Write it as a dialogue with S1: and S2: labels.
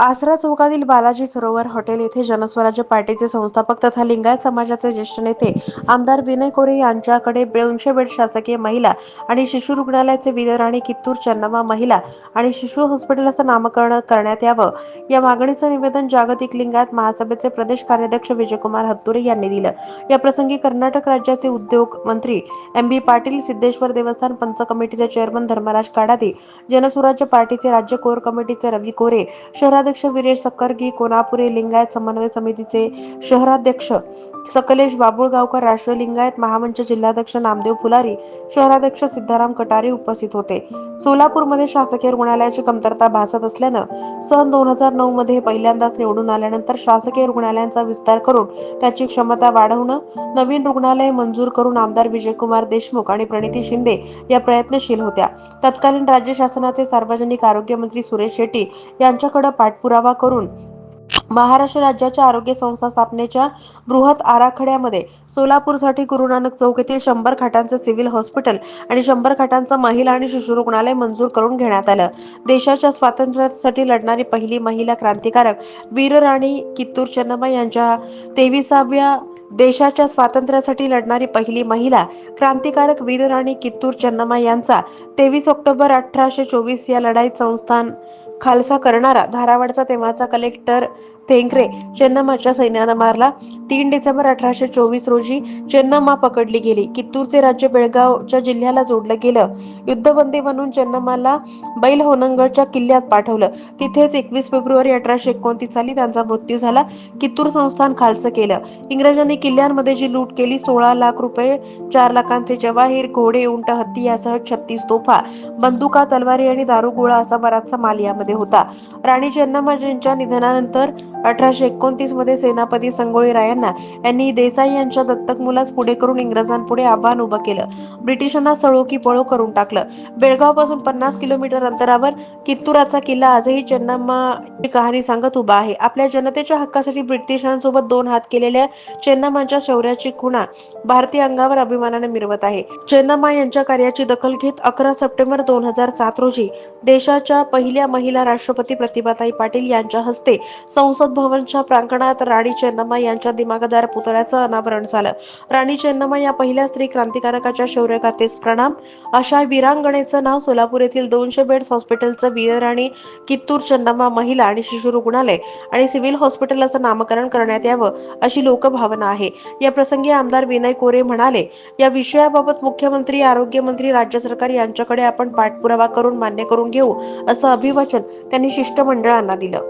S1: आसरा चौकातील बालाजी सरोवर हॉटेल येथे जनस्वराज्य पार्टीचे संस्थापक तथा लिंगायत समाजाचे ज्येष्ठ नेते आमदार विनय कोरे यांच्याकडे दोनशे बेड शासकीय महिला आणि शिशु रुग्णालयाचे विदर आणि कित्तूर चन्नम्मा महिला आणि शिशु हॉस्पिटल असं नामकरण करण्यात यावं. या मागणीचं निवेदन जागतिक लिंगायत महासभेचे प्रदेश कार्याध्यक्ष विजयकुमार हत्तुरे यांनी दिलं. या प्रसंगी कर्नाटक राज्याचे उद्योग मंत्री एम बी पाटील सिद्धेश्वर देवस्थान पंच कमिटीचे चेअरमन धर्मराज काडादी जनसुराज्य पार्टीचे राज्य कोर कमिटीचे रवी कोरे शहराध्यक्ष वीरेश सक्करगी कोल्हापुरे लिंगायत समन्वय समितीचे शहराध्यक्ष सकलेश बाबुळगावकर राष्ट्रीय लिंगायत महामंच जिल्हाध्यक्ष नामदेव फुलारी शहराध्यक्ष सिद्धाराम कटारे उपस्थित होते. सोलापूरमध्ये शासकीय रुग्णालयाची कमतरता भासत असल्यानं सन दोन हजार नऊ मध्ये पहिल्यांदाच निवडून आल्यानंतर शासकीय रुग्णालयांचा विस्तार करून त्याची क्षमता वाढवणं नवीन रुग्णालय मंजूर करून आमदार विजयकुमार देशमुख आणि प्रणिती शिंदे या प्रयत्नशील होत्या. तत्कालीन राज्य शासनाचे सार्वजनिक आरोग्य मंत्री सुरेश शेट्टी यांच्याकडे पाठपुरावा करून महाराष्ट्र राज्याच्या आरोग्य संस्था स्थापनेच्या बृहत आराखड्यामध्ये सोलापूरसाठी गुरु नानक चौक येथील शंभर खाटांचं सिव्हिल हॉस्पिटल आणि शंभर खाटांचं महिला आणि शिशु रुग्णालय मंजूर करून घेण्यात आलं. देशाच्या स्वातंत्र्यासाठी लढणारी पहिली महिला क्रांतिकारक वीरराणी कित्तूर चन्नम्मा यांच्या तेविसाव्या देशाच्या स्वातंत्र्यासाठी लढणारी पहिली महिला क्रांतिकारक वीरराणी कित्तूर चन्नम्मा यांचा तेवीस ऑक्टोबर अठराशे चोवीस या लढाईत संस्थान खालसा करणारा धारावाडचा तेव्हाचा कलेक्टर थेंकरे चेन्नम्माच्या सैन्यानं मारला. तीन डिसेंबर अठराशे चोवीस रोजी चेन्नम्मा पकडली गेली. कित्तूरचे राज्य बेळगावच्या जिल्ह्याला जोडलं गेलं. युद्धबंदी म्हणून चेन्नम्माला बैल होनंगळच्या किल्ल्यात पाठवलं. तिथेच एकवीस फेब्रुवारी अठराशे एकोणतीस साली त्यांचा मृत्यू झाला. कित्तूर संस्थान खालचं केलं. इंग्रजांनी किल्ल्यांमध्ये जी लूट केली सोळा लाख रुपये चार लाखांचे जवाहीर घोडे उंट हत्ती यासह छत्तीस तोफा बंदुका तलवारी आणि दारुगोळा असा बराचसा माल यामध्ये होता. राणी चेन्नम्माजींच्या निधनानंतर अठराशे एकोणतीसमध्ये सेनापती संगोळी रायांना यांनी देसाई यांच्या दत्तक मुलास पुढे करून इंग्रजांपुढे आव्हान उभं केलं. ब्रिटिशांना सळो की पळो करून टाकलं. बेळगावपासून पन्नास किलोमीटर अंतरावर कित्तुराचा किल्ला आजही चेन्नम्मा कहाणी सांगत उभा आहे. आपल्या जनतेच्या हक्कासाठी ब्रिटिशांसोबत दोन हात केलेल्या चेन्नम्माच्या शौर्याची खुणा भारतीय अंगावर अभिमानाने मिरवत आहे. चेन्नम्मा यांच्या कार्याची दखल घेत अकरा सप्टेंबर दोन हजार सात रोजी देशाच्या पहिल्या महिला राष्ट्रपती प्रतिभाताई पाटील यांच्या हस्ते संसद भवनच्या प्रांगणात राणी चेन्नम्मा यांच्या दिमागदार पुतळ्याचं अनावरण झालं. राणी चेन्नम्मा या पहिल्या स्त्री क्रांतिकारकाच्या शौर्यगाथेस प्रणाम. अशा वीरांगणेचं नाव सोलापूर येथील दोनशे बेड्स हॉस्पिटलचं वीरराणी कित्तूर चेन्नम्मा महिला आणि शिशु रुग्णालय आणि सिव्हिल हॉस्पिटल असं नामकरण करण्यात यावं अशी लोकभावना आहे. या प्रसंगी आमदार विनय कोरे म्हणाले या विषयाबाबत मुख्यमंत्री आरोग्यमंत्री राज्य सरकार यांच्याकडे आपण पाठपुरावा करून मान्य करून घेऊ असं अभिवाचन त्यांनी शिष्टमंडळांना दिलं.